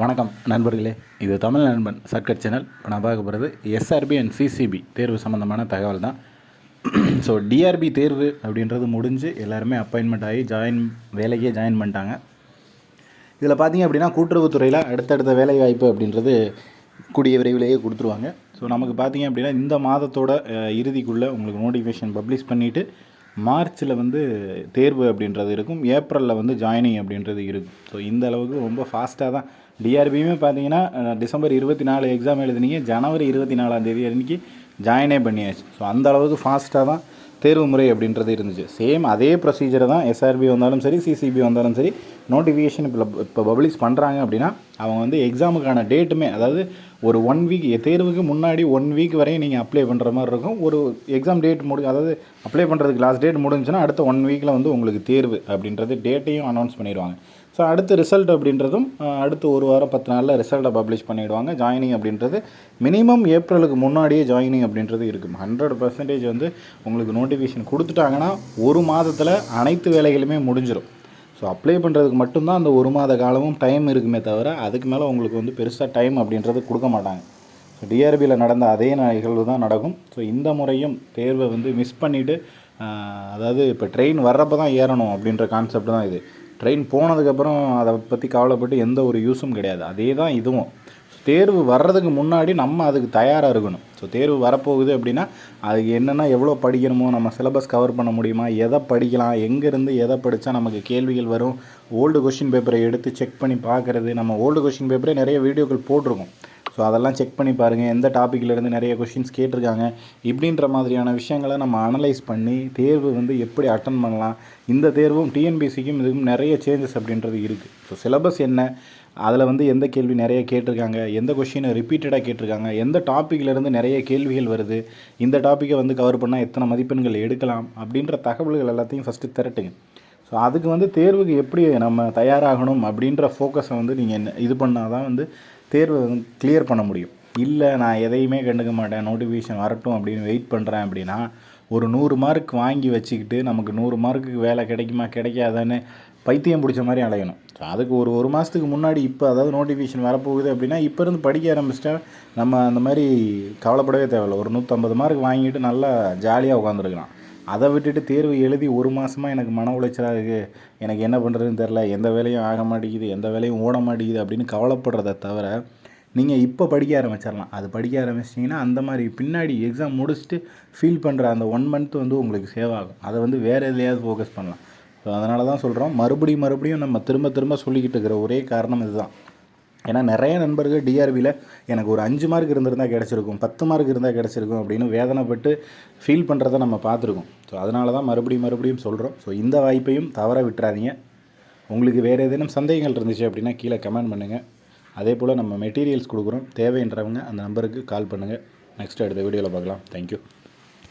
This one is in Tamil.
வணக்கம் நண்பர்களே. இது தமிழ் நண்பன் சர்க்கட் சேனல். இப்போ நான் பார்க்க போகிறது எஸ்ஆர்பி அண்ட் சிசிபி தேர்வு சம்மந்தமான தகவல் தான். ஸோ டிஆர்பி தேர்வு அப்படின்றது முடிஞ்சு எல்லாருமே அப்பாயின்மெண்ட் ஆகி ஜாயின் வேலைக்கே ஜாயின் பண்ணிட்டாங்க. இதில் பார்த்தீங்க அப்படின்னா கூட்டுறவுத்துறையில் அடுத்தடுத்த வேலை வாய்ப்பு அப்படின்றது கூடிய விரைவிலேயே கொடுத்துருவாங்க. ஸோ நமக்கு பார்த்தீங்க அப்படின்னா இந்த மாதத்தோட இறுதிக்குள்ளே உங்களுக்கு நோட்டிஃபிகேஷன் பப்ளிஷ் பண்ணிவிட்டு மார்ச்சில் வந்து தேர்வு அப்படின்றது இருக்கும். ஏப்ரலில் வந்து ஜாயினிங் அப்படின்றது இருக்கும். ஸோ இந்த அளவுக்கு ரொம்ப ஃபாஸ்ட்டாக தான் டிஆர்பியுமே பார்த்தீங்கன்னா டிசம்பர் இருபத்தி நாலு எக்ஸாம் எழுதினீங்க. ஜனவரி இருபத்தி நாலாம் தேதி அன்றைக்கி ஜாயினே பண்ணியாச்சு. ஸோ அந்த அளவுக்கு ஃபாஸ்ட்டாக தான் தேர்வு முறை அப்படின்றது இருந்துச்சு. சேம் அதே ப்ரொசீஜர் தான் எஸ்ஆர்பி வந்தாலும் சரி சிசிபி வந்தாலும் சரி நோட்டிஃபிகேஷன் இப்போ இப்போ பப்ளிஷ் பண்ணுறாங்க அப்படின்னா அவங்க வந்து எக்ஸாமுக்கான டேட்டுமே அதாவது ஒரு ஒன் வீக் தேர்வுக்கு முன்னாடி ஒன் வீக் வரையும் நீங்கள் அப்ளை பண்ணுற மாதிரி இருக்கும். ஒரு எக்ஸாம் டேட் முடி அதாவது அப்ளை பண்ணுறதுக்கு லாஸ்ட் டேட் முடிஞ்சுன்னா அடுத்த ஒன் வீக்கில் வந்து உங்களுக்கு தேர்வு அப்படின்றது டேட்டையும் அனௌன்ஸ் பண்ணிடுவாங்க. ஸோ அடுத்த ரிசல்ட் அப்படின்றதும் அடுத்து ஒரு வாரம் பத்து நாளில் ரிசல்ட்டை பப்ளிஷ் பண்ணிவிடுவாங்க ஜாயினிங் அப்படின்றது மினிமம் ஏப்ரலுக்கு முன்னாடியே ஜாயினிங் அப்படின்றது இருக்கும். ஹண்ட்ரட் பர்சன்டேஜ் வந்து உங்களுக்கு நோட்டிஃபிகேஷன் கொடுத்துட்டாங்கன்னா ஒரு மாதத்தில் அனைத்து வேலைகளுமே முடிஞ்சிடும் ஸோ அப்ளை பண்ணுறதுக்கு மட்டும்தான் அந்த ஒரு மாத காலமும் டைம் இருக்குமே தவிர அதுக்கு மேலே உங்களுக்கு வந்து பெருசாக டைம் அப்படின்றது கொடுக்க மாட்டாங்க. ஸோ டிஆர்பியில் நடந்த அதே நிகழ்வு தான் நடக்கும். ஸோ இந்த முறையும் தேர்வை வந்து மிஸ் பண்ணிவிட்டு அதாவது இப்போ ட்ரெயின் வர்றப்போ தான் ஏறணும் அப்படின்ற கான்செப்ட் தான் இது. ட்ரெயின் போனதுக்கப்புறம் அதை பற்றி கவலைப்பட்டு எந்த ஒரு யூஸும் கிடையாது. அதே தான் இதுவும். தேர்வு வர்றதுக்கு முன்னாடி நம்ம அதுக்கு தயாராக இருக்கணும். ஸோ தேர்வு வரப்போகுது அப்படின்னா அதுக்கு என்னென்னா எவ்வளோ படிக்கணுமோ நம்ம சிலபஸ் கவர் பண்ண முடியுமா எதை படிக்கலாம் எங்கேருந்து எதை படித்தா நமக்கு கேள்விகள் வரும் ஓல்டு கொஷின் பேப்பரை எடுத்து செக் பண்ணி பார்க்குறது நம்ம ஓல்டு கொஷின் பேப்பரே நிறைய வீடியோக்கள் போட்டிருக்கோம். ஸோ அதெல்லாம் செக் பண்ணி பாருங்கள் எந்த டாப்பிக்கிலேருந்து நிறைய கொஷின்ஸ் கேட்டிருக்காங்க. இப்படின்ற மாதிரியான விஷயங்களை நம்ம அனலைஸ் பண்ணி தேர்வு வந்து எப்படி அட்டன் பண்ணலாம். இந்த தேர்வும் டிஎன்பிசிக்கும் இதுக்கும் நிறைய சேஞ்சஸ் அப்படின்றது இருக்குது ஸோ சிலபஸ் என்ன? அதில் வந்து எந்த கேள்வி நிறைய கேட்டிருக்காங்க. எந்த கொஷினை ரிப்பீட்டடாக கேட்டிருக்காங்க. எந்த டாப்பிக்கிலேருந்து நிறைய கேள்விகள் வருது. இந்த டாப்பிக்கை வந்து கவர் பண்ணால் எத்தனை மதிப்பெண்கள் எடுக்கலாம் அப்படின்ற தகவல்கள் எல்லாத்தையும் ஃபஸ்ட்டு திரட்டுங்க. ஸோ அதுக்கு வந்து தேர்வுக்கு எப்படி நம்ம தயாராகணும் அப்படின்ற ஃபோக்கஸை வந்து நீங்கள் என்ன இது பண்ணால் தான் வந்து தேர்வை வந்து கிளியர் பண்ண முடியும். இல்லை நான் எதையுமே கண்டுக்க மாட்டேன் நோட்டிஃபிகேஷன் வரட்டும் அப்படின்னு வெயிட் பண்ணுறேன் அப்படின்னா ஒரு நூறு மார்க் வாங்கி வச்சுக்கிட்டு நமக்கு நூறு மார்க்குக்கு வேலை கிடைக்குமா கிடைக்காதான்னு பைத்தியம் பிடிச்ச மாதிரி அலையணும். ஸோ அதுக்கு ஒரு ஒரு மாதத்துக்கு முன்னாடி இப்போ அதாவது நோட்டிஃபிகேஷன் வரப்போகுது அப்படின்னா இப்போ இருந்து படிக்க ஆரம்பிச்சிட்டா நம்ம அந்த மாதிரி கவலைப்படவே தேவையில்ல. ஒரு நூற்றம்பது மார்க் வாங்கிட்டு நல்லா ஜாலியாக உட்காந்துருக்கலாம் அதை விட்டுட்டு தேர்வு எழுதி ஒரு மாதமாக எனக்கு மன உளைச்சலாக இருக்குது எனக்கு என்ன பண்ணுறதுன்னு தெரில எந்த வேலையும் ஆக மாட்டேங்குது. எந்த வேலையும் ஓட மாட்டேங்குது அப்படின்னு கவலைப்படுறத தவிர நீங்கள் இப்போ படிக்க ஆரம்பிச்சிடலாம். அது படிக்க ஆரம்பிச்சிட்டிங்கன்னா அந்த மாதிரி பின்னாடி எக்ஸாம் முடிச்சுட்டு ஃபீல் பண்ணுற அந்த ஒன் மந்த் வந்து உங்களுக்கு சேவ் ஆகும். அதை வந்து வேறு எதுலையாவது ஃபோக்கஸ் பண்ணலாம். ஸோ அதனால தான் சொல்கிறோம் மறுபடியும் மறுபடியும் நம்ம திரும்ப திரும்ப சொல்லிக்கிட்டு இருக்கிற ஒரே காரணம் இதுதான். ஏன்னா நிறைய நண்பர்கள் டிஆர்பியில் எனக்கு ஒரு அஞ்சு மார்க் இருந்திருந்தால் கிடச்சிருக்கும் பத்து மார்க் இருந்தால் கிடச்சிருக்கும் அப்படின்னு வேதனைப்பட்டு ஃபீல் பண்ணுறத நம்ம பார்த்துருக்கோம். ஸோ அதனால தான் மறுபடியும் மறுபடியும் சொல்கிறோம் ஸோ இந்த வாய்ப்பையும் தவற விட்டுறாதீங்க. உங்களுக்கு வேறு ஏதேனும் சந்தேகங்கள் இருந்துச்சு அப்படின்னா கீழே கமெண்ட் பண்ணுங்கள் அதே போல் நம்ம மெட்டீரியல்ஸ் கொடுக்குறோம். தேவைன்றவங்க அந்த நம்பருக்கு கால் பண்ணுங்கள் நெக்ஸ்ட் அடுத்த வீடியோவில் பார்க்கலாம். தேங்க்யூ